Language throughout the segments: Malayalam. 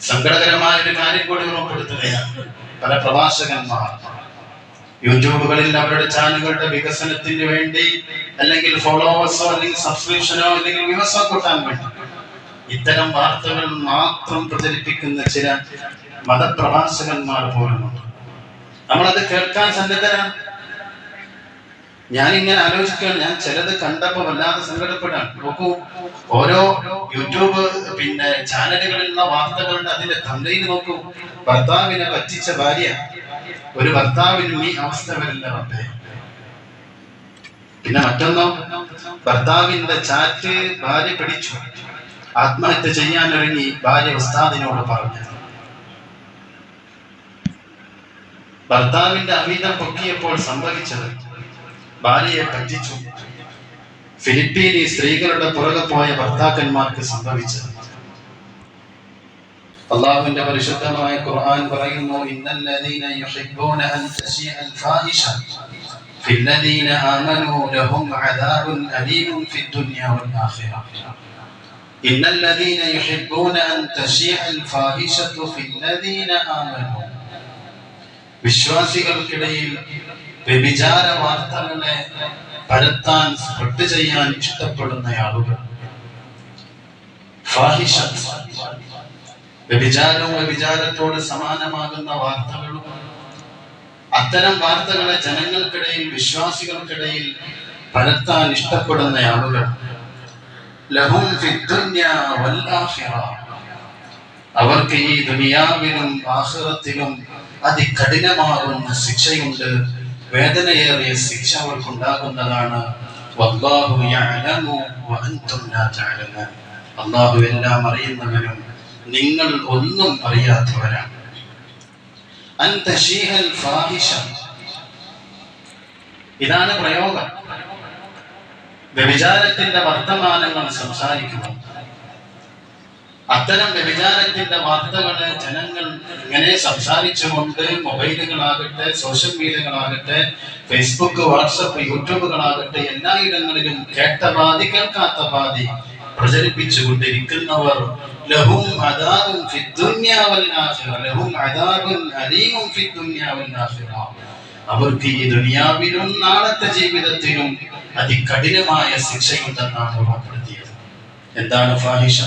സങ്കടകരമായ ഒരു കാര്യം കൂടി ഉറപ്പെടുത്തുകയാണ് പല പ്രഭാഷകന്മാർ യൂട്യൂബുകളിൽ അവരുടെ ചാനലുകളുടെ വികസനത്തിന് വേണ്ടി അല്ലെങ്കിൽ ഫോളോവേഴ്സോ അല്ലെങ്കിൽ സബ്സ്ക്രിപ്ഷനോ അല്ലെങ്കിൽ വ്യൂസോ കൂട്ടാൻ വേണ്ടി ഇത്തരം വാർത്തകൾ മാത്രം പ്രചരിപ്പിക്കുന്ന ചില മതപ്രഭാഷകന്മാർ പോലുമുണ്ട്. നമ്മളത് കേൾക്കാൻ സന്നദ്ധരാണ്. ഞാനിങ്ങനെ ആലോചിക്കുകയാണ്. ഞാൻ ചിലത് കണ്ടപ്പോ വല്ലാതെ സങ്കടപ്പെടാണ് നോക്കൂ ഓരോ യൂട്യൂബ് പിന്നെ ചാനലുകളിലുള്ള വാർത്തകളുടെ അതിന്റെ തന്തയിൽ നോക്കൂ. ഭർത്താവിനെ പറ്റിച്ച ഭാര്യ. ഒരു ഭർത്താവിനും ഈ അവസ്ഥ വരില്ല റബ്ബേ. പിന്നെ മറ്റൊന്നോ ഭർത്താവിന്റെ ചാറ്റ് ഭാര്യ പിടിച്ചു. ആത്മഹത്യ ചെയ്യാനൊരുങ്ങി ഭാര്യ ഉസ്താദിനോട് പറഞ്ഞു. ഭർത്താവിന്റെ അമിതം പൊക്കിയപ്പോൾ സംഭവിച്ചത് ഭാര്യയെ പറ്റിച്ചു. ഫിലിപ്പീനി സ്ത്രീകളുടെ പുറകെ പോയ ഭർത്താക്കന്മാർക്ക് സംഭവിച്ചത്. അള്ളാഹുവിന്റെ പരിശുദ്ധമായ ഖുർആൻ പറയുന്നു ഇന്നല്ലദീന യുഹിബ്ബൂന അൻ തശീഅൽ ഫാഹിഷ ഫില്ലദീന ആമനൂ ലഹും അദാബുൻ അലീമുൻ ഫിദ്ദുനിയ വൽ ആഖിറ. ഇന്നല്ലദീന യുഹിബ്ബൂന അൻ തശീഅൽ ഫാഹിഷ ഫില്ലദീന ആമനൂ വിശ്വാസികൾക്കിടയിൽ വ്യഭിചാര വാർത്തകളെ പരത്താൻ സ്പ്രെഡ് ചെയ്യാൻ ഇഷ്ടപ്പെടുന്ന ആളുകൾ. വ്യഭിചാരവും വ്യഭിചാരത്തോട് സമാനമാകുന്ന വാർത്തകളും അത്തരം വാർത്തകളെ ജനങ്ങൾക്കിടയിൽ വിശ്വാസികൾക്കിടയിൽ പരത്താൻ ഇഷ്ടപ്പെടുന്ന ആളുകൾ. ലഹും അവർക്ക് ഈ ദുനിയാവിലും ആഖിറത്തിലും അതികഠിനമാകുന്ന ശിക്ഷയുണ്ട്. വേദനയേറിയ ശിക്ഷ അവർക്കുണ്ടാകുന്നതാണ്. അല്ലാഹു എല്ലാം അറിയുന്നവനും നിങ്ങൾ ഒന്നും അറിയാത്തവരാണ്. ഇതാണ് പ്രയോഗം. വ്യഭിചാരത്തിന്റെ വർത്തമാനങ്ങൾ സംസാരിക്കുന്നു അത്തരം വ്യഭിചാരത്തിന്റെ വാർത്തകൾ ജനങ്ങൾ ഇങ്ങനെ സംസാരിച്ചുകൊണ്ട് മൊബൈലുകളാകട്ടെ സോഷ്യൽ മീഡിയകളാകട്ടെ ഫേസ്ബുക്ക് വാട്സപ്പ് യൂട്യൂബുകളാകട്ടെ എല്ലായിടങ്ങളിലും കേട്ട ബാധി കേൾക്കാത്ത പാതി പ്രചരിപ്പിച്ചു കൊണ്ടിരിക്കുന്നവർ ലഹും അദാബുൻ ഫിദ്ദുന്യ വൽ ആഖിറ ലഹും അദാബുൻ അലീമുൻ ഫിദ്ദുന്യ വൽ ആഖിറ. അവർക്ക് ഈ ദുനിയാവിലും നാളത്തെ ജീവിതത്തിലും അതികഠിനമായ ശിക്ഷയുണ്ടെന്നാണ് ഓർമ്മപ്പെടുത്തിയത് എന്താണ് ഫാഹിഷ?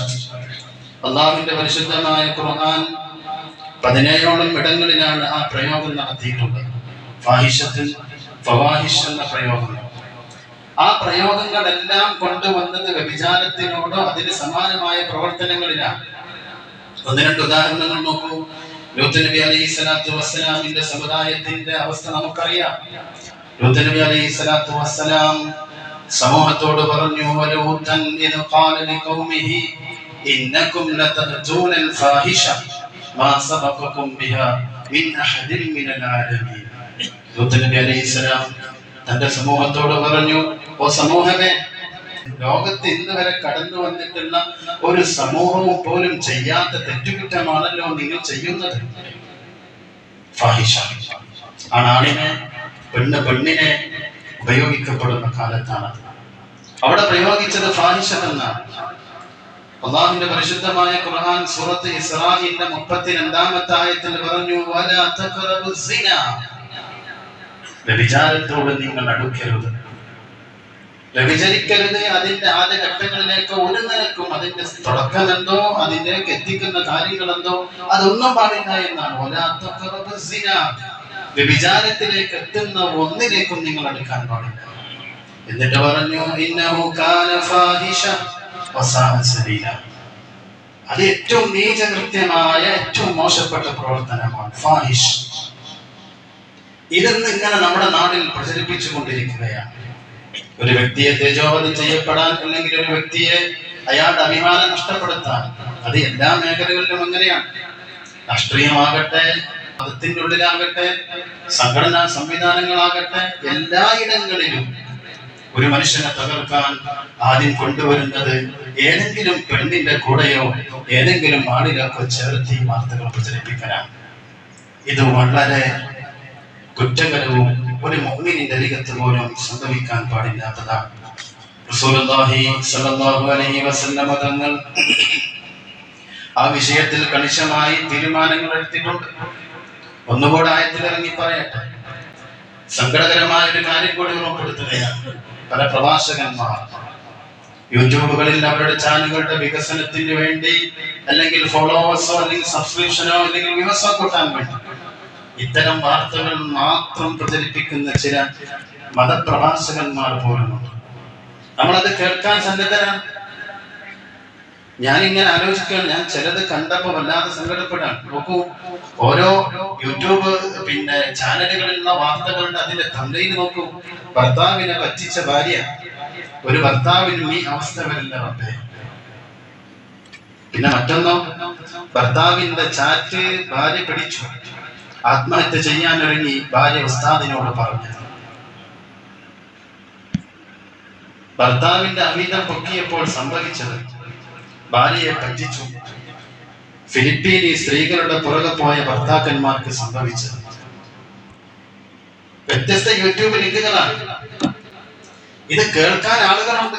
അള്ളാഹുവിന്റെ പരിശുദ്ധമായ ഖുർആൻ പതിനേഴോളം ഇടങ്ങളിലാണ് ആ പ്രയോഗം നടത്തിയിട്ടുള്ളത്. ഫാഹിഷത്തിൽ ഫവാഹിഷ് എന്ന പ്രയോഗം. ആ പ്രയോഗങ്ങളെല്ലാം കൊണ്ടുവന്നത് വ്യഭിചാരത്തിനോടോ അതിന് സമാനമായ പ്രവർത്തനങ്ങളിലാണ്. ഒന്ന് രണ്ട് ഉദാഹരണങ്ങൾ നോക്കൂ. ലൂത്ത് അലൈഹി സ്വലാത്തു വസ്സലാമിന്റെ സമുദായത്തിന്റെ അവസ്ഥ നമുക്കറിയാം. ലൂത്ത് അലൈഹി സ്വലാത്തു വസ്സലാം സമൂഹത്തോട് പറഞ്ഞു إنكم لتأتون الفاحشة ما سبقكم بها من أحد من العالمين. ലൂത്ത് നബി അലൈഹി സ്വലാം തന്റെ സമൂഹത്തോട് പറഞ്ഞു ഓ സമൂഹമേ ലോകത്ത് ഇന്ന് വരെ കടന്നു വന്നിട്ടുള്ള ഒരു സമൂഹം പോലും ചെയ്യാത്ത തെറ്റുകുറ്റമാണല്ലോ നിങ്ങൾ ചെയ്യുന്നത്. ഫാഹിഷ. ആണാണിനെ പെണ്ണ് പെണ്ണിനെ ഉപയോഗിക്കപ്പെടുന്ന കാലത്താണ്. അവിടെ പ്രയോഗിച്ചത് ഫാഹിഷമെന്നാണ്. അള്ളാഹുവിന്റെ പരിശുദ്ധമായ ഖുർആൻ സൂറത്ത് ഇസ്രാഹിന്റെ മുപ്പത്തിരണ്ടാമത്തെ ആയത്തിൽ പറഞ്ഞു വലാ തഖറബു സിനാ വ്യഭിചാരത്തോട് നിങ്ങൾ അടുക്കരുത്. വ്യഭിചരിക്കരുത്. അതിന്റെ ആദ്യ ഘട്ടങ്ങളിലേക്ക് ഒരു നിലക്കും അതിന്റെ തുടക്കം എന്തോ അതിലേക്ക് എത്തിക്കുന്ന കാര്യങ്ങൾ എന്തോ അതൊന്നും പാടില്ല എന്നാണ്. വ്യഭിചാരത്തിലേക്ക് എത്തുന്ന ഒന്നിലേക്കും നിങ്ങൾ അടുക്കാൻ പാടില്ല. എന്നിട്ട് പറഞ്ഞു ഇന്നഹു കാന ഫാഹിഷ. അത് ഏറ്റവും നീചകൃത്യമായ ഏറ്റവും മോശപ്പെട്ട പ്രവർത്തനമാണ് ഫാഹിഷ്. ഇതെന്ന് ഇങ്ങനെ നമ്മുടെ നാട്ടിൽ പ്രചരിപ്പിച്ചു കൊണ്ടിരിക്കുകയാണ് ഒരു വ്യക്തിയെ തേജോവധം ചെയ്യപ്പെടാൻ അല്ലെങ്കിൽ ഒരു വ്യക്തിയെ അയാളുടെ അഭിമാനം നഷ്ടപ്പെടുത്താൻ അത് എല്ലാ മേഖലകളിലും അങ്ങനെയാണ്. രാഷ്ട്രീയമാകട്ടെ മതത്തിന്റെ ഉള്ളിലാകട്ടെ സംഘടനാ സംവിധാനങ്ങളാകട്ടെ എല്ലായിടങ്ങളിലും ഒരു മനുഷ്യനെ തകർക്കാൻ ആദ്യം കൊണ്ടുവരുന്നത് ഏതെങ്കിലും പെണ്ണിന്റെ കൂടെയോ ഏതെങ്കിലും ആളിലൊക്കെ ചേർത്ത് ഈ വാർത്തകൾ പ്രചരിപ്പിക്കാനാണ് ഇത് വളരെ കുറ്റകരവും ഒരു മുഅ്മിനിന്റെ അരികത്ത് പോലും സംഭവിക്കാൻ പാടില്ലാത്തതാണ്. തങ്ങൾ ആ വിഷയത്തിൽ കണിശമായി തീരുമാനങ്ങൾ എടുത്തിട്ടുണ്ട്. ഒന്നുകൂടെ ആയത്തിൽ ഇറങ്ങി പറയട്ടെ. സങ്കടകരമായ ഒരു കാര്യം കൂടി ഉറപ്പെടുത്തുകയാണ് പല പ്രഭാഷകന്മാർ യൂട്യൂബുകളിൽ അവരുടെ ചാനലുകളുടെ വികസനത്തിന് വേണ്ടി അല്ലെങ്കിൽ ഫോളോവേഴ്സോ അല്ലെങ്കിൽ സബ്സ്ക്രിപ്ഷനോ അല്ലെങ്കിൽ വ്യൂസോ കൂട്ടാൻ വേണ്ടി ഇത്തരം വാർത്തകൾ മാത്രം പ്രചരിപ്പിക്കുന്ന ചില മതപ്രഭാഷകന്മാർ പോലുമുണ്ട്. നമ്മളത് കേൾക്കാൻ സന്നദ്ധരാണ്. ഞാനിങ്ങനെ ആലോചിക്കുകയാണ്. ഞാൻ ചിലത് കണ്ടപ്പോൾ വല്ലാതെ സങ്കടപ്പെടാണ് നോക്കൂ ഓരോ യൂട്യൂബ് പിന്നെ ചാനലുകളിലുള്ള വാർത്തകളുടെ അതിന്റെ തന്തയിൽ നോക്കൂ. ഭർത്താവിനെ പറ്റിച്ച ഭാര്യ. ഒരു ഭർത്താവിനും ഈ അവസ്ഥ വരില്ല റബ്ബേ. പിന്നെ മറ്റൊന്നോ ഭർത്താവിന്റെ ചാറ്റ് ഭാര്യ പിടിച്ചു. ആത്മഹത്യ ചെയ്യാൻ ഒരുങ്ങി ഭാര്യ ഉസ്താദിനോട് പറഞ്ഞു. ഭർത്താവിന്റെ അമിതം പൊക്കിയപ്പോൾ സംഭവിച്ചത് ഭാര്യയെ പറ്റിച്ചു ഫിലിപ്പീനി സ്ത്രീകളുടെ പുറകെ പോയ ഭർത്താക്കന്മാർക്ക് സംഭവിച്ചത്. വ്യത്യസ്ത യൂട്യൂബ് ലിങ്കുകളാണ്. ഇത് കേൾക്കാൻ ആളുകളുണ്ട്.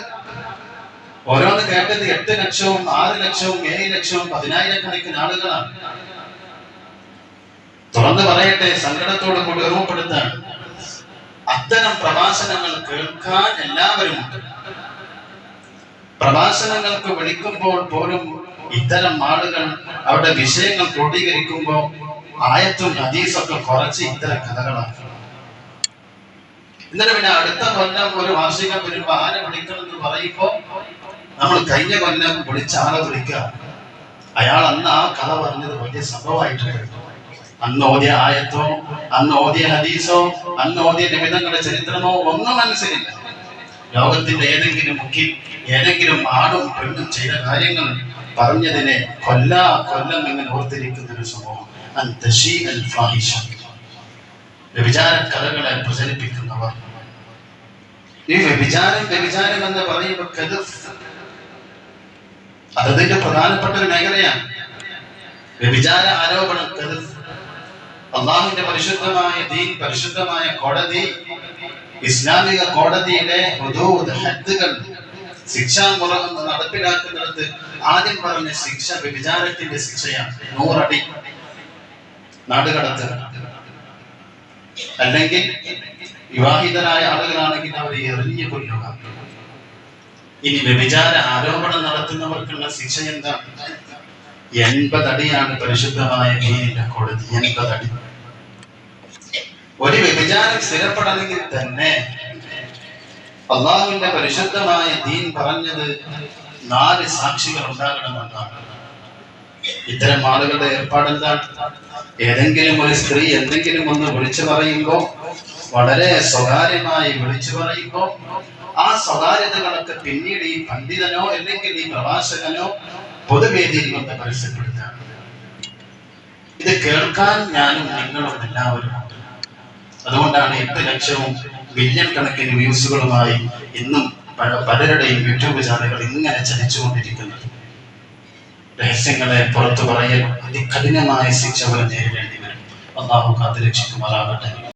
ഓരോന്ന് കേട്ടത് എട്ട് ലക്ഷവും ആറ് ലക്ഷവും ഏഴ് ലക്ഷവും പതിനായിരക്കണക്കിന് ആളുകളാണ്. തുറന്നു പറയട്ടെ സങ്കടത്തോട് കൂടി ഓർമ്മപ്പെടുത്താണ് അത്തരം പ്രഭാഷണങ്ങൾ കേൾക്കാൻ എല്ലാവരും ഉണ്ട് പ്രഭാഷണങ്ങൾക്ക് വിളിക്കുമ്പോൾ പോലും ഇത്തരം ആളുകൾ അവരുടെ വിഷയങ്ങൾ ക്രോഡീകരിക്കുമ്പോൾ ആയത്തും ഹദീസൊക്കെ കുറച്ച് ഇത്തരം കഥകളാണ്. ഇന്നലെ പിന്നെ അടുത്ത കൊല്ലം ഒരു വാർഷികം വരുമ്പോ ആരെ വിളിക്കണം എന്ന് പറയുമ്പോ നമ്മൾ കഴിഞ്ഞ കൊല്ലം വിളിച്ച ആളെ വിളിക്കുക. അയാൾ അന്ന് ആ കഥ പറഞ്ഞത് വലിയ സംഭവമായിട്ടുണ്ട്. അന്ന് ഓതിയ ആയത്തോ അന്ന് ഓതിയ ഹദീസോ അന്ന് ഓതിയ നിമിതങ്ങളുടെ ചരിത്രമോ ഒന്നും മനസ്സിലില്ല. ലോകത്തിന്റെ ഏതെങ്കിലും മുഖ്യ ഏതെങ്കിലും ആണും പെണ്ണും ചെയ്ത കാര്യങ്ങൾ പറഞ്ഞതിനെ കൊല്ലാ കൊല്ലം ഇങ്ങനെ ഓർത്തിരിക്കുന്ന ഒരു സമൂഹം വ്യഭിചാര കഥകളെ പ്രചരിപ്പിക്കുന്നവർ. ഈ വ്യഭിചാരം വ്യഭിചാരം എന്ന് പറയുമ്പോൾ അതതിന്റെ പ്രധാനപ്പെട്ട ഒരു മേഖലയാണ്. വ്യഭിചാര ആരോപണം അള്ളാഹുവിന്റെ പരിശുദ്ധമായ ദീൻ പരിശുദ്ധമായ കോടതി ഇസ്ലാമിക കോടതിയുടെ ശിക്ഷാ ഹദ്ദുകൾ ശിക്ഷാമുറ എന്ന് നടപ്പിലാക്കുന്നിടത്ത് ആദ്യം പറഞ്ഞ ശിക്ഷ വ്യഭിചാരത്തിന്റെ ശിക്ഷയാണ്. നൂറടി നാടുകടത്ത് അല്ലെങ്കിൽ വിവാഹിതരായ ആളുകളാണെങ്കിൽ അവരെ എറിഞ്ഞു കൊല്ലുക. ഇനി വ്യഭിചാര ആരോപണം നടത്തുന്നവർക്കുള്ള ശിക്ഷ എന്താണ്? എൺപതടിയാണ് പരിശുദ്ധമായ കോടതി. എൺപതടി. ഒരു വ്യഭിചാരം സ്ഥിരപ്പെടണമെങ്കിൽ തന്നെ അള്ളാഹുവിന്റെ പരിശുദ്ധമായ ദീൻ പറഞ്ഞത് നാല് സാക്ഷികൾ ഉണ്ടാകണമെന്നാണ് ഇത്തരം ആളുകളുടെ ഏർപ്പാടെന്താണ് ഏതെങ്കിലും ഒരു സ്ത്രീ എന്തെങ്കിലും ഒന്ന് വിളിച്ചു പറയുമ്പോൾ വളരെ സ്വകാര്യമായി വിളിച്ചു പറയുമ്പോൾ ആ സ്വകാര്യതകളൊക്കെ പിന്നീട് ഈ പണ്ഡിതനോ അല്ലെങ്കിൽ ഈ പ്രഭാഷകനോ പൊതുവേദിയിൽ വന്ന് പരസ്യപ്പെടുത്താറുണ്ട് ഇത് കേൾക്കാൻ ഞാനും നിങ്ങളും എല്ലാവരും ഉണ്ട് അതുകൊണ്ടാണ് എട്ട് ലക്ഷവും മില്യൺ കണക്കിന് വ്യൂസുകളുമായി ഇന്നും പല- പലരുടെയും യൂട്യൂബ് ചാനലുകൾ ഇങ്ങനെ ചലിച്ചുകൊണ്ടിരിക്കുന്നത്. രഹസ്യങ്ങളെ പുറത്തു പറയൽ അതികഠിനമായ ശിക്ഷകളെ നേരിടേണ്ടി വരും. അള്ളാഹു കാത്തുരക്ഷിക്കുമാറാകട്ടെ.